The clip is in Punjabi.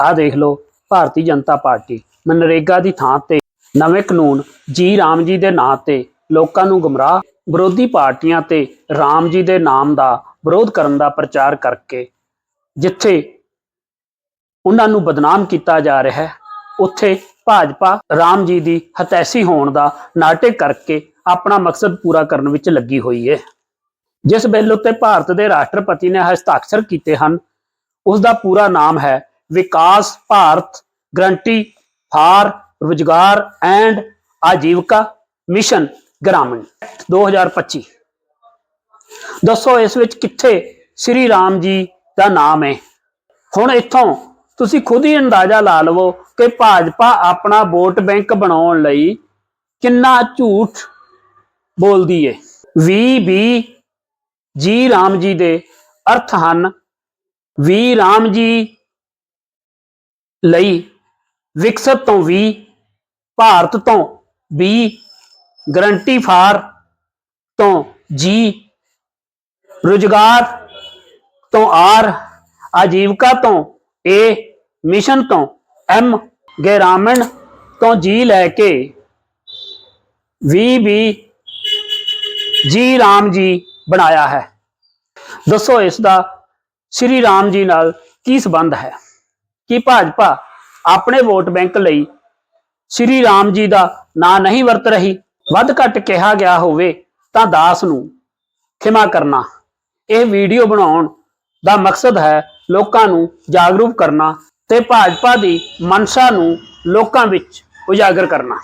ਆਹ ਦੇਖ ਲਓ, ਭਾਰਤੀ ਜਨਤਾ ਪਾਰਟੀ ਮਨਰੇਗਾ ਦੀ ਥਾਂ ਤੇ, ਨਵੇਂ ਕਾਨੂੰਨ ਜੀ ਰਾਮ ਜੀ ਦੇ ਨਾਂ ਤੇ ਲੋਕਾਂ ਨੂੰ ਗੁੰਮਰਾਹ, ਵਿਰੋਧੀ ਪਾਰਟੀਆਂ ਤੇ ਰਾਮ ਜੀ ਦੇ ਨਾਮ ਦਾ ਵਿਰੋਧ ਕਰਨ ਦਾ ਪ੍ਰਚਾਰ ਕਰਕੇ, ਜਿੱਥੇ ਉਹਨਾਂ ਨੂੰ ਬਦਨਾਮ ਕੀਤਾ ਜਾ ਰਿਹਾ ਹੈ, ਉੱਥੇ ਭਾਜਪਾ ਰਾਮ ਜੀ ਦੀ ਹਤੈਸੀ ਹੋਣ ਦਾ ਨਾਟਕ ਕਰਕੇ ਆਪਣਾ ਮਕਸਦ ਪੂਰਾ ਕਰਨ ਵਿੱਚ ਲੱਗੀ ਹੋਈ ਹੈ। ਜਿਸ ਬਿੱਲ ਉੱਤੇ ਭਾਰਤ ਦੇ ਰਾਸ਼ਟਰਪਤੀ ਨੇ ਹਸਤਾਖਰ ਕੀਤੇ ਹਨ ਉਸ ਦਾ ਪੂਰਾ ਨਾਮ ਹੈ Vikas, Bharat, guarantee for Rozgar and Ajeevika mission Gramin. 2025 ਦੱਸੋ ਇਸ ਵਿੱਚ ਕਿੱਥੇ ਸ੍ਰੀ ਰਾਮ ਜੀ ਦਾ ਨਾਮ ਹੈ? ਹੁਣ ਇੱਥੋਂ ਤੁਸੀਂ ਖੁਦ ਹੀ ਅੰਦਾਜ਼ਾ ਲਾ ਲਵੋ ਕਿ ਭਾਜਪਾ ਆਪਣਾ ਵੋਟ ਬੈਂਕ ਬਣਾਉਣ ਲਈ ਕਿੰਨਾ ਝੂਠ ਬੋਲਦੀ ਹੈ ਵੀ ਵੀ ਜੀ ਰਾਮ ਜੀ ਦੇ ਅਰਥ ਹਨ। ਵੀ ਰਾਮ ਜੀ ਲਈ ਵਿਕਸਤ ਤੋਂ ਵੀ, ਭਾਰਤ ਤੋਂ ਵੀ ਗਰੰਟੀ ਫਾਰ ਤੋਂ ਜੀ ਰੁਜ਼ਗਾਰ ਤੋਂ ਆਰ ਆਜੀਵਿਕਾ ਤੋਂ ਏ ਮਿਸ਼ਨ ਤੋਂ ਐਮ ਗ੍ਰਾਮੀਣ ਤੋਂ ਜੀ ਲੈ ਕੇ ਵੀ ਵੀ ਜੀ ਰਾਮ ਜੀ ਬਣਾਇਆ ਹੈ। ਦੱਸੋ ਇਸ ਦਾ ਸ਼੍ਰੀ ਰਾਮ ਜੀ ਨਾਲ ਕੀ ਸੰਬੰਧ ਹੈ? ਕੀ ਭਾਜਪਾ ਆਪਣੇ ਵੋਟ ਬੈਂਕ ਲਈ ਸ਼੍ਰੀ ਰਾਮ ਜੀ ਦਾ ਨਾਂ ਨਹੀਂ ਵਰਤ ਰਹੀ, ਵੱਧ ਘੱਟ ਕਿਹਾ ਗਿਆ ਹੋਵੇ ਤਾਂ ਦਾਸ ਨੂੰ ਖਿਮਾ ਕਰਨਾ। ਇਹ ਵੀਡੀਓ ਬਣਾਉਣ ਦਾ ਮਕਸਦ ਹੈ ਲੋਕਾਂ ਨੂੰ ਜਾਗਰੂਕ ਕਰਨਾ ਤੇ ਭਾਜਪਾ ਦੀ ਮਨਸ਼ਾ ਨੂੰ ਲੋਕਾਂ ਵਿੱਚ ਉਜਾਗਰ ਕਰਨਾ।